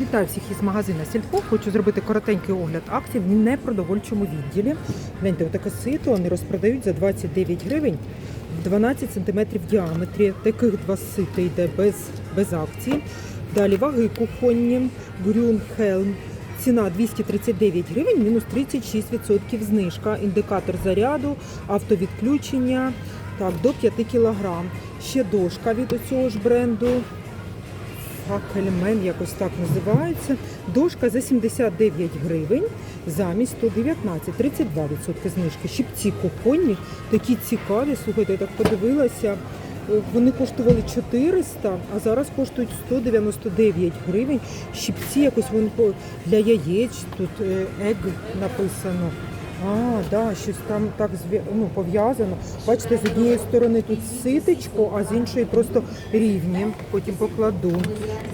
Вітаю всіх із магазина Сільпо. Хочу зробити коротенький огляд акцій в непродовольчому відділі. Гляньте, отаке сито вони розпродають за 29 гривень 12 см в діаметрі. Таких два сита йде без, без акції. Далі ваги кухонні, Грюнхелм. Ціна 239 гривень, мінус 36% знижка. Індикатор заряду, автовідключення так, до 5 кг. Ще дошка від цього ж бренду. Факельмен якось так називається. Дошка за 79 гривень замість 119, 32% знижки. Щипці кухонні, такі цікаві. Слухайте, я так подивилася. Е, Вони коштували 400, а зараз коштують 199 гривень. Щипці якось вони для яєць, тут е, ег написано. А, да, щось там так ну, пов'язано. Бачите, з однієї сторони тут ситечко, а з іншої просто рівні. Потім покладу.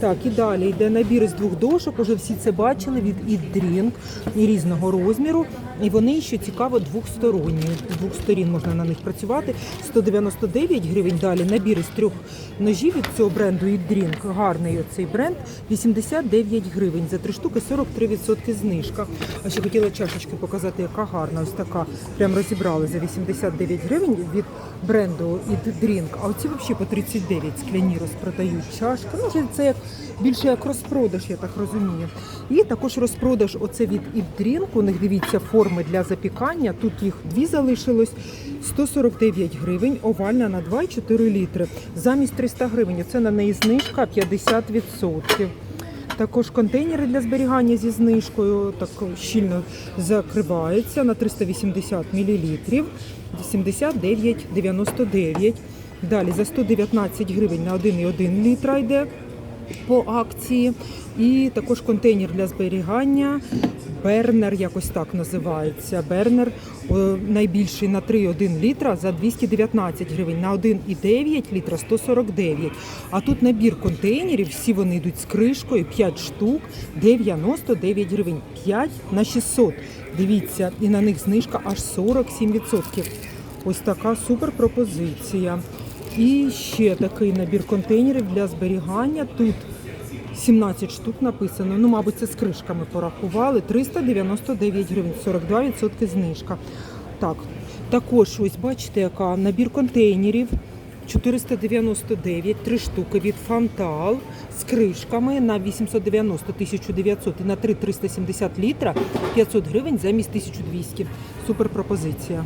Так, і далі йде набір з двох дошок. Уже всі це бачили від і Drink і різного розміру. І вони ще цікаво двохсторонні. Двох сторін можна на них працювати. 199 гривень. Далі набір із трьох ножів від цього бренду Eat Drink. Гарний оцей бренд. 89 гривень. За три штуки 43% знижка. А ще хотіла чашечки показати, яка гарна. Ось така. Прям розібрали за 89 гривень від бренду Eat Drink. А оці взагалі по 39 скляні розпродають чашки. Ну, це- як більше як розпродаж, я так розумію. І також розпродаж оце від Drink. У них дивіться форми для запікання. Тут їх дві залишилось. 149 гривень, овальна на 2,4 літри. Замість 300 гривень. Це на неї знижка 50%. Також контейнери для зберігання зі знижкою так щільно закриваються на 380 мл. 79,99. Далі за 119 гривень на 1,1 літра йде по акції. І також контейнер для зберігання. Бернер, якось так називається. Бернер найбільший на 3,1 літра за 219 гривень, на 1,9 літра 149. А тут набір контейнерів, всі вони йдуть з кришкою, 5 штук, 99 гривень, 5 на 600. Дивіться, і на них знижка аж 47%. Ось така супер пропозиція. І ще такий набір контейнерів для зберігання. Тут 17 штук написано. Ну, мабуть, це з кришками порахували. 399 гривень, 42% знижка. Так, також ось бачите, яка набір контейнерів. 499, 3 штуки від Фантал з кришками на 890 1900 і на 3 370 літра 500 гривень замість 1200. Супер пропозиція.